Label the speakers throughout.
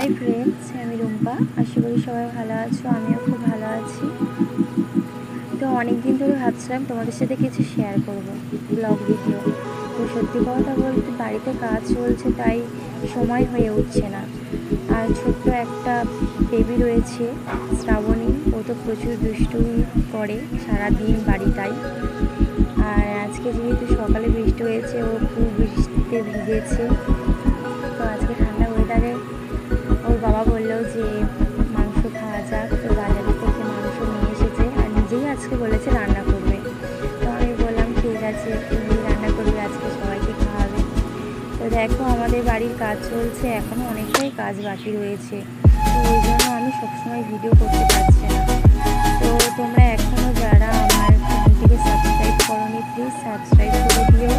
Speaker 1: Hi friends আমি রুম্পা। আশা করি সবাই ভালো আছো, আমিও খুব ভালো আছি। তো অনেক দিন ধরে ভাবছিলাম তোমাদের সাথে কিছু শেয়ার করব ব্লগ ভিডিও তো সত্যি কথা বলতে বাড়িতে কাজ চলছে, তাই সময় হয়ে উঠছে না। আর ছোট্ট একটা বেবি রয়েছে, শ্রাবণী। ও তো প্রচুর দুষ্টুমি করে সারাদিন বাড়িটাই। আর আজকে যেহেতু সকালে বৃষ্টি হয়েছে, ও খুব বৃষ্টিতে ভিজেছে। তো আজকে আজকে বলেছে রান্না করবে। তো আমি বললাম, ঠিক আছে, তুমি রান্না করবে, আজকে সবাইকে খাওয়াবে। তো দেখো, আমাদের বাড়ির কাজ চলছে এখনও অনেকটাই কাজ বাকি রয়েছে। তো ওই জন্য আমি সবসময় ভিডিও করতে পারছি না। তো তোমরা এখনও যারা আমার চ্যানেলটিকে সাবস্ক্রাইব করোনি প্লিজ সাবস্ক্রাইব করে দিও।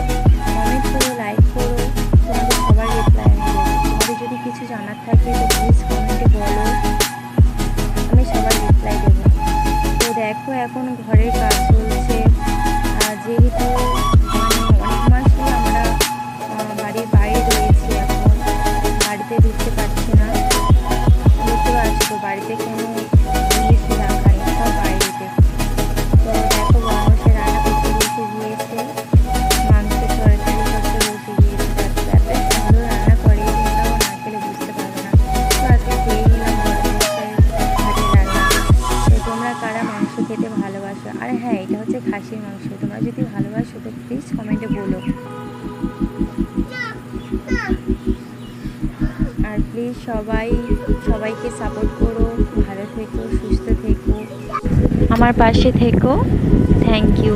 Speaker 1: এখন ঘরের ভালোবাসো আর হ্যাঁ এটা হচ্ছে খাসির মাংস। তোমরা যদি ভালোবাসো তো প্লিজ কমেন্টে বলো। আর প্লিজ সবাই, সবাইকে সাপোর্ট করো, ভালো থেকো, সুস্থ থেকো। আমার পাশে থেকো। Thank you